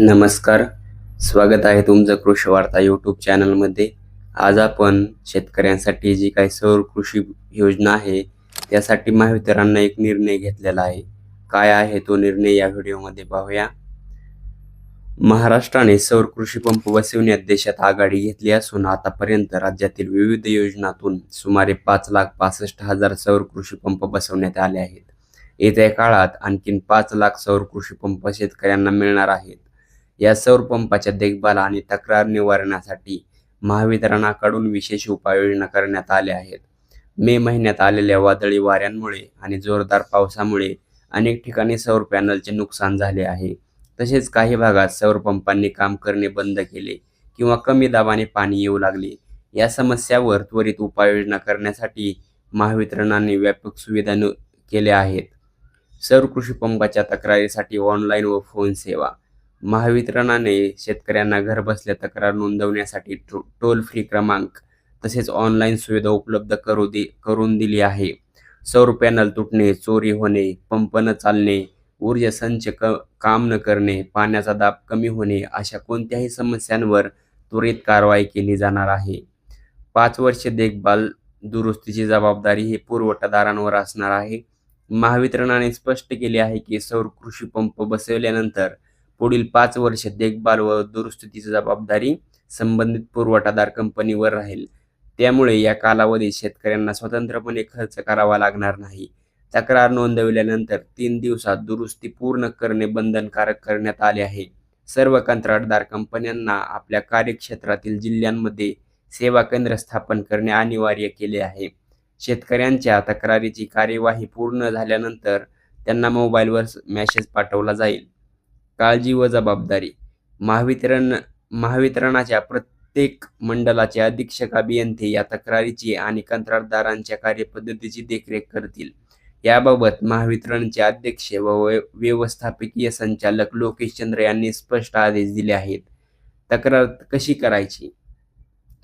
नमस्कार. स्वागत आहे तुमचं कृषी वार्ता यूट्यूब चॅनलमध्ये. आज आपण शेतकऱ्यांसाठी जी काही सौर कृषी योजना आहे त्यासाठी महावितरांना एक निर्णय घेतलेला आहे. काय आहे तो निर्णय या व्हिडिओमध्ये पाहूया. महाराष्ट्राने सौर कृषी पंप बसविण्यात देशात आघाडी घेतली असून आतापर्यंत राज्यातील विविध योजनातून सुमारे पाच लाख पासष्ट हजार सौर कृषी पंप बसवण्यात आले आहेत. येत्या काळात आणखीन पाच लाख सौर कृषी पंप शेतकऱ्यांना मिळणार आहेत. या सौर पंपाच्या देखभाल आणि तक्रार निवारणासाठी महावितरणाकडून विशेष उपाययोजना करण्यात आल्या आहेत. मे महिन्यात आलेल्या वादळी वाऱ्यांमुळे आणि जोरदार पावसामुळे अनेक ठिकाणी सौर पॅनलचे नुकसान झाले आहे. तसेच काही भागात सौर पंपांनी काम करणे बंद केले किंवा कमी दाबाने पाणी येऊ लागले. या समस्यावर त्वरित उपाययोजना करण्यासाठी महावितरणाने व्यापक सुविधा नु- केल्या आहेत. सौर कृषी पंपाच्या तक्रारीसाठी ऑनलाईन व फोन सेवा महावितरणाने शेतकऱ्यांना घरबसल्या तक्रार नोंदवण्यासाठी टो टोल फ्री क्रमांक तसेच ऑनलाईन सुविधा उपलब्ध करू दे करून दिली आहे. सौर पॅनल तुटणे चोरी होणे पंप न चालणे ऊर्जा संच क काम न करणे पाण्याचा दाब कमी होणे अशा कोणत्याही समस्यांवर त्वरित कारवाई केली जाणार आहे. पाच वर्षे देखभाल दुरुस्तीची जबाबदारी हे पुरवठादारांवर असणार आहे. महावितरणाने स्पष्ट केले आहे की सौर कृषी पंप बसवल्यानंतर पुढील पाच वर्ष देखभाल व दुरुस्तीची जबाबदारी संबंधित पुरवठादार कंपनीवर राहील. त्यामुळे या कालावधीत शेतकऱ्यांना स्वतंत्रपणे खर्च करावा लागणार नाही. तक्रार नोंदवल्यानंतर तीन दिवसात दुरुस्ती पूर्ण करणे बंधनकारक करण्यात आले आहे. सर्व कंत्राटदार कंपन्यांना आपल्या कार्यक्षेत्रातील जिल्ह्यांमध्ये सेवा केंद्र स्थापन करणे अनिवार्य केले आहे. शेतकऱ्यांच्या तक्रारीची कार्यवाही पूर्ण झाल्यानंतर त्यांना मोबाईलवर मेसेज पाठवला जाईल. काळजी व जबाबदारी. महावितरण महावितरणाच्या प्रत्येक मंडलाचे अधीक्षक अभियंते या तक्रारीची आणि कंत्राटदारांच्या कार्यपद्धतीची देखरेख करतील. याबाबत महावितरणचे अध्यक्ष व व्य- व्यवस्थापकीय संचालक लोकेश चंद्र यांनी स्पष्ट आदेश दिले आहेत. तक्रार कशी करायची?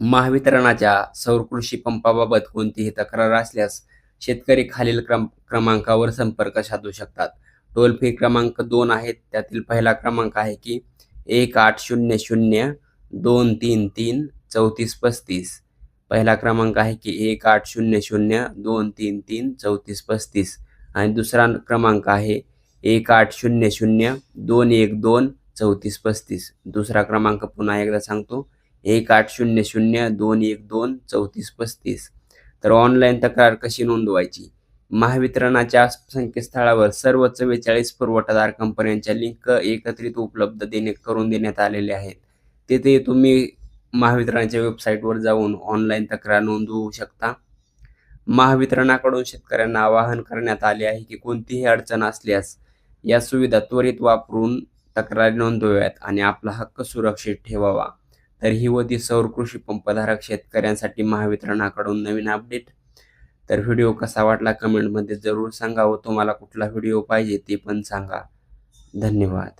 महावितरणाच्या सौर कृषी पंपाबाबत कोणतीही तक्रार असल्यास शेतकरी खालील क्रम क्रमांकावर संपर्क साधू शकतात. टोल फ्री क्रमांक दोन आहेत. त्यातील पहिला क्रमांक आहे की एक आठ शून्य शून्य दोन तीन तीन चौतीस पस्तीस. पहिला क्रमांक आहे की एक आठ शून्य शून्य दोन तीन तीन चौतीस पस्तीस. आणि दुसरा क्रमांक आहे एक आठ शून्य शून्य दोन एक दोन चौतीस पस्तीस. दुसरा क्रमांक पुन्हा एकदा सांगतो. एक आठ शून्य शून्य दोन एक दोन चौतीस पस्तीस. तर ऑनलाईन तक्रार कशी नोंदवायची? महावितरणाच्या संकेतस्थळावर सर्व चव्वेचाळीस पुरवठादार कंपन्यांच्या लिंक एकत्रित उपलब्ध देणे करून देण्यात आलेले आहेत. तेथे तुम्ही महावितरणाच्या वेबसाईटवर जाऊन ऑनलाईन तक्रार नोंदवू शकता. महावितरणाकडून शेतकऱ्यांना आवाहन करण्यात आले आहे की कोणतीही अडचण असल्यास या सुविधा त्वरित वापरून तक्रारी नोंदवाव्यात आणि आपला हक्क सुरक्षित ठेवावा. तर ही होती सौर कृषी पंपधारक शेतकऱ्यांसाठी महावितरणाकडून नवीन अपडेट तर व्हिडिओ कसा वाटला कमेंटमध्ये जरूर सांगा व तुम्हाला कुठला व्हिडिओ पाहिजे ते पण सांगा. धन्यवाद.